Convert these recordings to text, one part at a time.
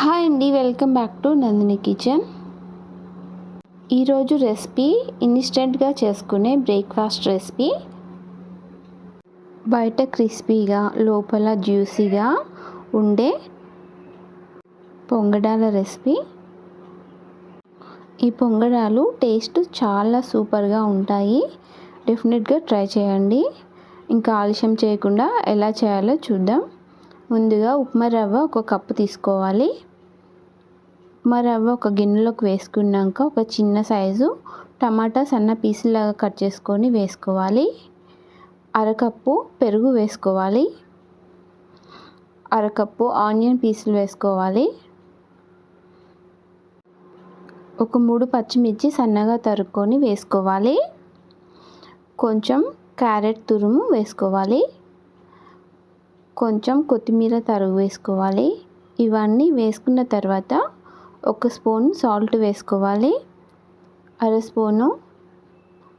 Hi అండి welcome back to Nandini kitchen. ఈరోజు recipe ఇన్స్టెంట్గా చేసుకునే బ్రేక్ఫాస్ట్ రెసిపీ. బయట క్రిస్పీగా లోపల జ్యూసీగా ఉండే పొంగడాల రెసిపీ. ఈ పొంగడాలు టేస్ట్ చాలా సూపర్గా ఉంటాయి. డెఫినెట్గా ట్రై చేయండి. ఇంకా ఆలస్యం చేయకుండా ఎలా చేయాలో చూద్దాం. ముందుగా ఉప్మా రవ్వ ఒక కప్పు తీసుకోవాలి. ఉప్మా రవ్వ ఒక గిన్నెలోకి వేసుకున్నాక ఒక చిన్న సైజు టమాటా సన్న పీసులాగా కట్ చేసుకొని వేసుకోవాలి. అరకప్పు పెరుగు వేసుకోవాలి. అరకప్పు ఆనియన్ పీసులు వేసుకోవాలి. ఒక మూడు పచ్చిమిర్చి సన్నగా తరుక్కొని వేసుకోవాలి. కొంచెం క్యారెట్ తురుము వేసుకోవాలి. కొంచెం కొత్తిమీర తరుగు వేసుకోవాలి. ఇవన్నీ వేసుకున్న తర్వాత ఒక స్పూన్ సాల్ట్ వేసుకోవాలి. అర స్పూను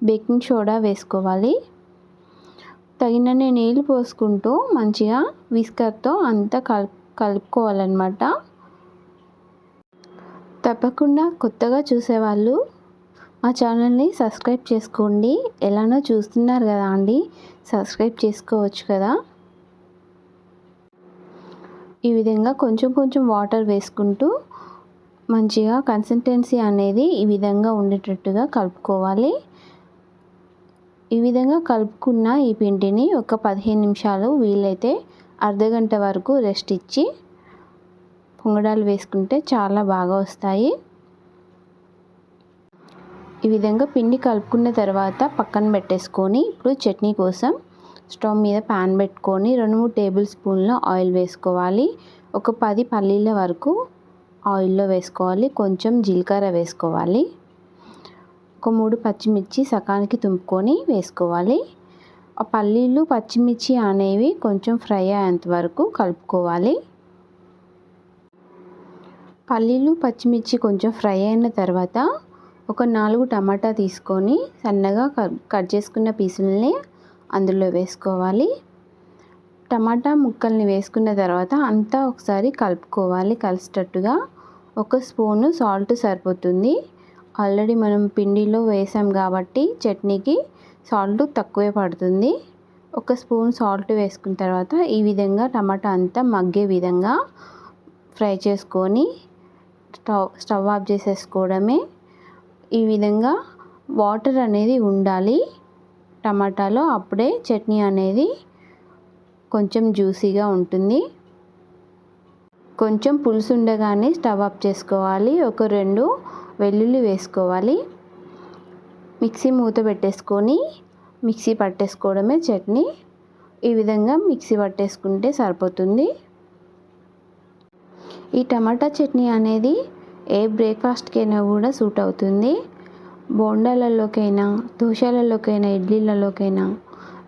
బేకింగ్ సోడా వేసుకోవాలి. తగినన్ని నీళ్ళు పోసుకుంటూ మంచిగా విస్కర్తో అంతా కల్ కలుపుకోవాలన్నమాట. తప్పకుండా కొత్తగా చూసేవాళ్ళు మా ఛానల్ని సబ్స్క్రైబ్ చేసుకోండి. ఎలానో చూస్తున్నారు కదా అండి సబ్స్క్రైబ్ చేసుకోవచ్చు కదా. ఈ విధంగా కొంచెం కొంచెం వాటర్ వేసుకుంటూ మంచిగా కన్సిస్టెన్సీ అనేది ఈ విధంగా ఉండేటట్టుగా కలుపుకోవాలి. ఈ విధంగా కలుపుకున్న ఈ పిండిని ఒక పదిహేను నిమిషాలు వీలైతే అర్ధగంట వరకు రెస్ట్ ఇచ్చి పొంగడాలు వేసుకుంటే చాలా బాగా వస్తాయి. ఈ విధంగా పిండి కలుపుకున్న తర్వాత పక్కన పెట్టేసుకొని ఇప్పుడు చట్నీ కోసం స్టవ్ మీద ప్యాన్ పెట్టుకొని రెండు మూడు టేబుల్ స్పూన్ల ఆయిల్ వేసుకోవాలి. ఒక పది పల్లీల వరకు ఆయిల్లో వేసుకోవాలి. కొంచెం జీలకర్ర వేసుకోవాలి. ఒక మూడు పచ్చిమిర్చి సకానికి తుంపుకొని వేసుకోవాలి. ఆ పల్లీలు పచ్చిమిర్చి అనేవి కొంచెం ఫ్రై అయ్యేంత వరకు కలుపుకోవాలి. పల్లీలు పచ్చిమిర్చి కొంచెం ఫ్రై అయిన తర్వాత ఒక నాలుగు టమాటా తీసుకొని సన్నగా కట్ చేసుకున్న పీసులని అందులో వేసుకోవాలి. టమాటా ముక్కల్ని వేసుకున్న తర్వాత అంతా ఒకసారి కలుపుకోవాలి కలిసేటట్టుగా. ఒక స్పూను సాల్ట్ సరిపోతుంది. ఆల్రెడీ మనం పిండిలో వేసాం కాబట్టి చట్నీకి సాల్ట్ తక్కువే పడుతుంది. ఒక స్పూన్ సాల్ట్ వేసుకున్న తర్వాత ఈ విధంగా టమాటా అంతా మగ్గే విధంగా ఫ్రై చేసుకొని స్టవ్ స్టవ్ ఆఫ్ చేసేసుకోవడమే. ఈ విధంగా వాటర్ అనేది ఉండాలి. టమాటాలో అప్పుడే చట్నీ అనేది కొంచెం జ్యూసీగా ఉంటుంది. కొంచెం పులుసు ఉండగానే స్టవ్ ఆఫ్ చేసుకోవాలి. ఒక రెండు వెల్లుల్లి వేసుకోవాలి. మిక్సీ మూత పెట్టేసుకొని మిక్సీ పట్టేసుకోవడమే చట్నీ. ఈ విధంగా మిక్సీ పట్టేసుకుంటే సరిపోతుంది. ఈ టమాటా చట్నీ అనేది ఏ బ్రేక్ఫాస్ట్కైనా కూడా సూట్ అవుతుంది. బోండాలలోకైనా దోశలలోకైనా ఇడ్లీలలోకైనా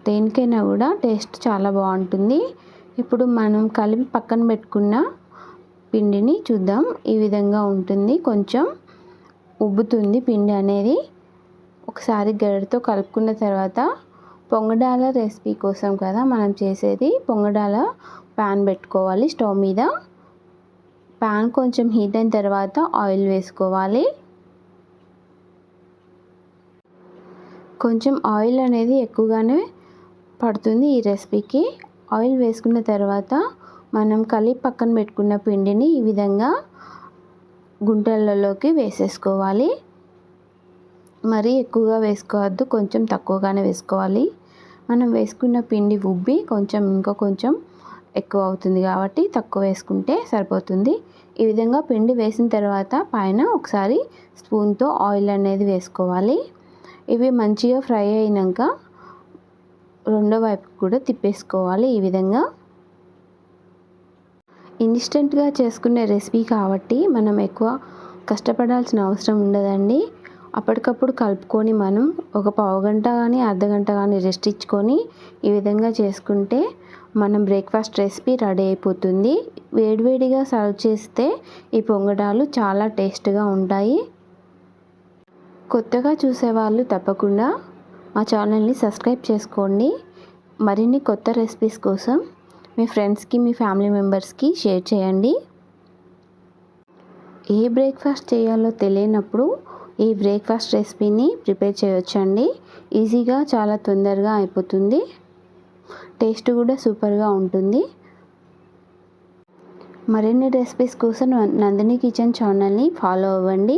దేనికైనా కూడా టేస్ట్ చాలా బాగుంటుంది. ఇప్పుడు మనం కలిపి పక్కన పెట్టుకున్న పిండిని చూద్దాం. ఈ విధంగా ఉంటుంది. కొంచెం ఉబ్బుతుంది పిండి అనేది. ఒకసారి గరిటతో కలుపుకున్న తర్వాత పొంగడాల రెసిపీ కోసం కదా మనం చేసేది. పొంగడాల ప్యాన్ పెట్టుకోవాలి స్టవ్ మీద. ప్యాన్ కొంచెం హీట్ అయిన తర్వాత ఆయిల్ వేసుకోవాలి. కొంచెం ఆయిల్ అనేది ఎక్కువగానే పడుతుంది ఈ రెసిపీకి. ఆయిల్ వేసుకున్న తర్వాత మనం కలిపి పక్కన పెట్టుకున్న పిండిని ఈ విధంగా గుంటలలోకి వేసేసుకోవాలి. మరీ ఎక్కువగా వేసుకోవద్దు కొంచెం తక్కువగానే వేసుకోవాలి. మనం వేసుకున్న పిండి ఉబ్బి కొంచెం ఇంకా కొంచెం ఎక్కువ అవుతుంది కాబట్టి తక్కువ వేసుకుంటే సరిపోతుంది. ఈ విధంగా పిండి వేసిన తర్వాత పైన ఒకసారి స్పూన్తో ఆయిల్ అనేది వేసుకోవాలి. ఇవి మంచిగా ఫ్రై అయినాక రెండో వైపు కూడా తిప్పేసుకోవాలి ఈ విధంగా. ఇన్స్టెంట్గా చేసుకునే రెసిపీ కాబట్టి మనం ఎక్కువ కష్టపడాల్సిన అవసరం ఉండదండి. అప్పటికప్పుడు కలుపుకొని మనం ఒక పావు గంట కానీ అర్ధ గంట కానీ రెస్ట్ ఇచ్చుకొని ఈ విధంగా చేసుకుంటే మనం బ్రేక్ఫాస్ట్ రెసిపీ రెడీ అయిపోతుంది. వేడివేడిగా సర్వ్ చేస్తే ఈ పొంగడాలు చాలా టేస్ట్గా ఉంటాయి. కొత్తగా చూసేవాళ్ళు తప్పకుండా మా ఛానల్ని సబ్స్క్రైబ్ చేసుకోండి. మరిన్ని కొత్త రెసిపీస్ కోసం మీ ఫ్రెండ్స్కి మీ ఫ్యామిలీ మెంబర్స్కి షేర్ చేయండి. ఏ బ్రేక్ఫాస్ట్ చేయాలో తెలియనప్పుడు ఈ బ్రేక్ఫాస్ట్ రెసిపీని ప్రిపేర్ చేయొచ్చండి. ఈజీగా చాలా తొందరగా అయిపోతుంది. టేస్ట్ కూడా సూపర్గా ఉంటుంది. మరిన్ని రెసిపీస్ కోసం నందిని కిచెన్ ఛానల్ని ఫాలో అవ్వండి.